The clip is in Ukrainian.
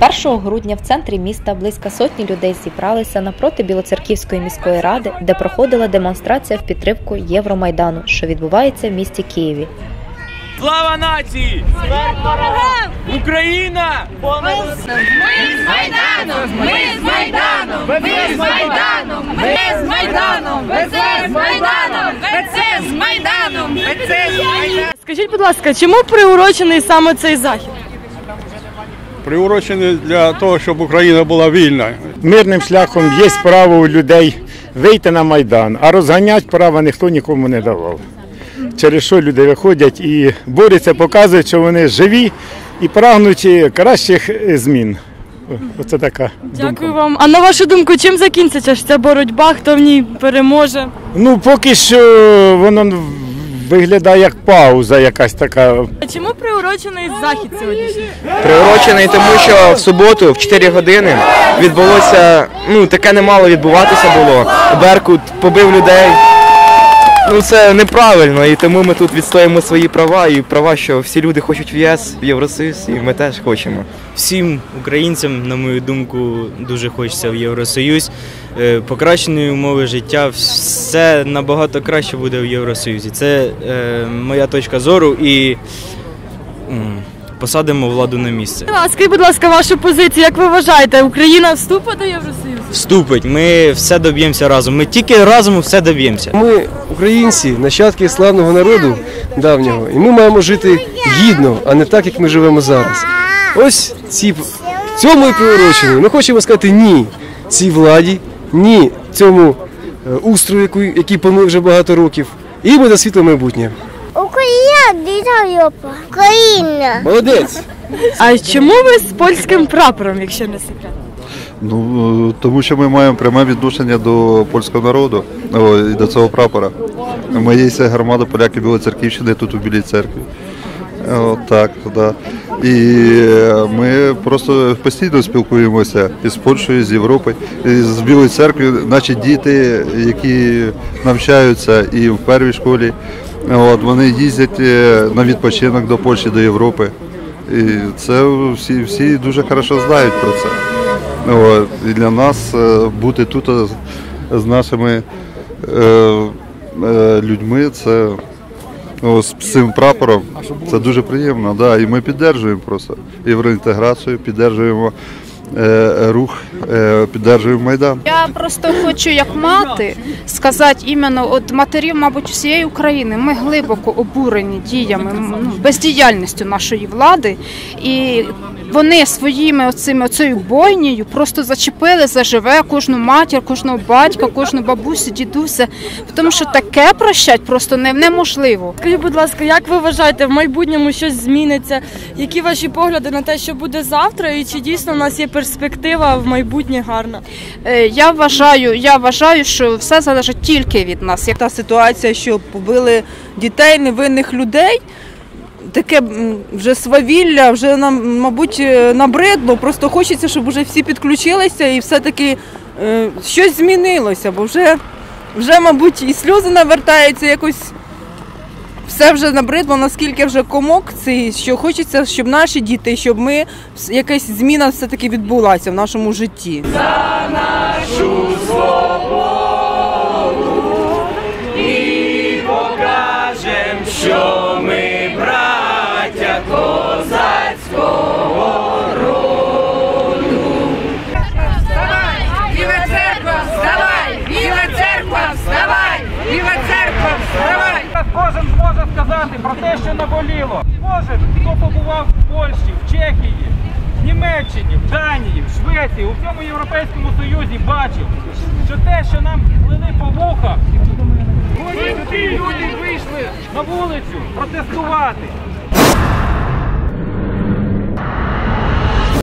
1 грудня в центрі міста близько сотні людей зібралися напроти Білоцерківської міської ради, де проходила демонстрація в підтримку Євромайдану, що відбувається в місті Києві. Слава нації! Україна! Ми з Майданом! Ми з Майданом! Ми з Майданом! Ми з Майданом! ВЦ з Майданом! ВЦ з Майданом! ВЦ з Майданом! Скажіть, будь ласка, чому приурочений саме цей захід? Приурочений для того, щоб Україна була вільна. Мирним шляхом є право у людей вийти на Майдан, а розганяти права ніхто нікому не давав. Через що люди виходять і борються, показують, що вони живі і прагнуть кращих е, змін. Оце така Дякую думка. вам. А на вашу думку, чим закінчиться ж ця боротьба? Хто в ній переможе? Ну, поки що воно виглядає як пауза якась така. Чому приурочений захід сьогоднішній? приурочений, тому що в суботу в 4 години відбулося, ну таке не мало відбуватися було. Беркут побив людей. Ну це неправильно, і тому ми тут відстоїмо свої права і права, що всі люди хочуть в ЄС, в Євросоюз, і ми теж хочемо. Всім українцям, на мою думку, дуже хочеться в Євросоюз. Е, Покращені умови життя, все набагато краще буде в Євросоюзі. Це е, моя точка зору і м, посадимо владу на місце. А скажіть, будь ласка, вашу позицію, як ви вважаєте, Україна вступить до Євросоюзу? Вступить, ми все доб'ємося разом. Ми тільки разом все доб'ємося. Ми, українці, нащадки славного народу давнього, і ми маємо жити гідно, а не так, як ми живемо зараз. Ось ці цьому і приурочені. Ми хочемо сказати ні цій владі, ні цьому е, устрою, який, який панує вже багато років, і буде світле майбутнє. Україна. Україна. Молодець! А чому ви з польським прапором, якщо не секрет? Ну е, тому що ми маємо пряме відношення до польського народу і до цього прапора. Ми є громада поляків Білоцерківщини тут у Білій церкві. Так, да. І е, ми просто постійно спілкуємося із Польщею, з Європою, з Білої церкви, наші діти, які навчаються і в першій школі, от, вони їздять е, на відпочинок до Польщі, до Європи. І це всі, всі дуже хорошо знають про це. От, і для нас е, бути тут з нашими е, е, людьми, це о, з цим прапором, це дуже приємно. Да, і ми підтримуємо просто євроінтеграцію, підтримуємо рух, е, підтримуємо Майдан. Я просто хочу, як мати, сказати іменно от матерів, мабуть, всієї України. Ми глибоко обурені діями, ну, бездіяльністю нашої влади, і вони своїми оцими оцею бойнею просто зачепили заживе кожну матір, кожного батька, кожну бабусю, дідуся. Тому що таке прощать просто не- неможливо. Скажіть, будь ласка, як ви вважаєте, в майбутньому щось зміниться? Які ваші погляди на те, що буде завтра, і чи дійсно у нас є перспектива в майбутнє гарна? Е, Я вважаю, я вважаю, що все залежить тільки від нас. Як та ситуація, що побили дітей, невинних людей. Таке вже свавілля, вже нам, мабуть, е, набридло. Просто хочеться, щоб вже всі підключилися і все-таки е, щось змінилося, бо вже, вже, мабуть, і сльози навертаються якось. Все вже набридло, наскільки вже комок цей, що хочеться, щоб наші діти, щоб ми якась зміна все-таки відбулася в нашому житті. І Зможе сказати про те, що наболіло. Кожен, хто побував в Польщі, в Чехії, в Німеччині, в Данії, в Швеції, у всьому Європейському Союзі бачив, що те, що нам плили по вухах, люди вийшли на вулицю протестувати,